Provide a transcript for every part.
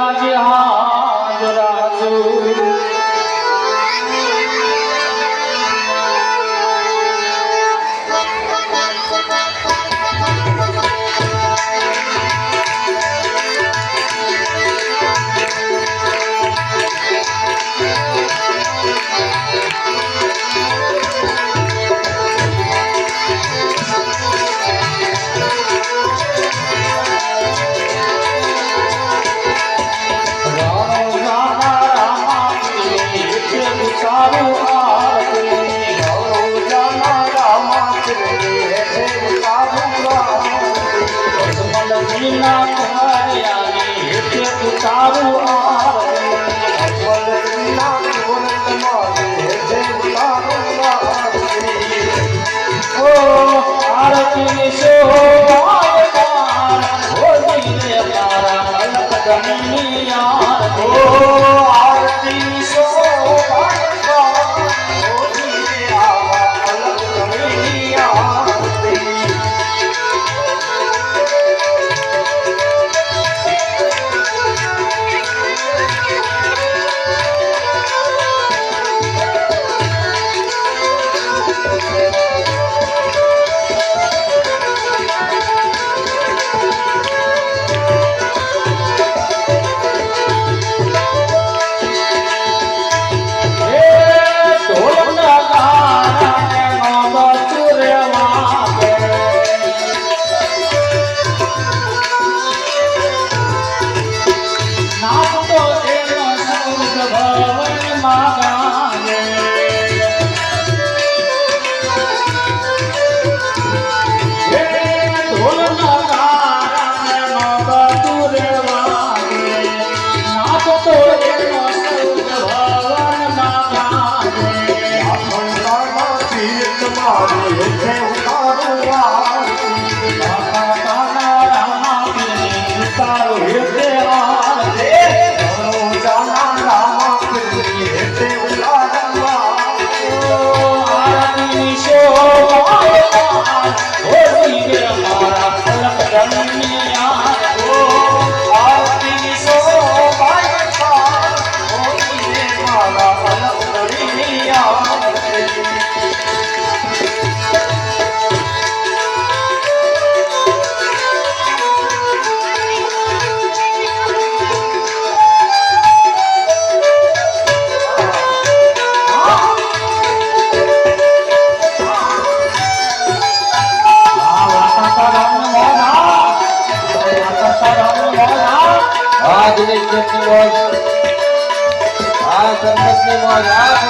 大家好。ના માર્યાની હેતે ઉતારું આરતી શોભા Bravo!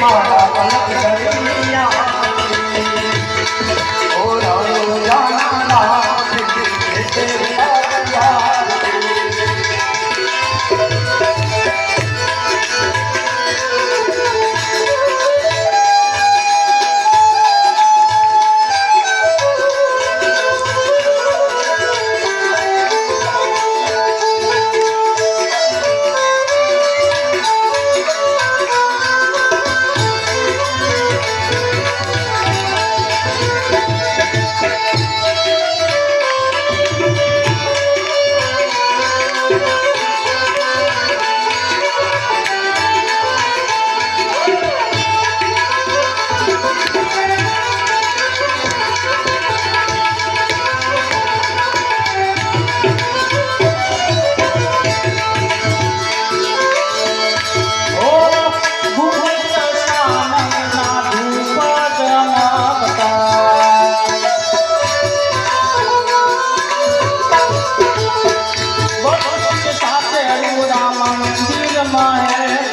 મારા પલક દરિયા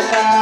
सकता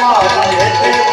妈妈，我上。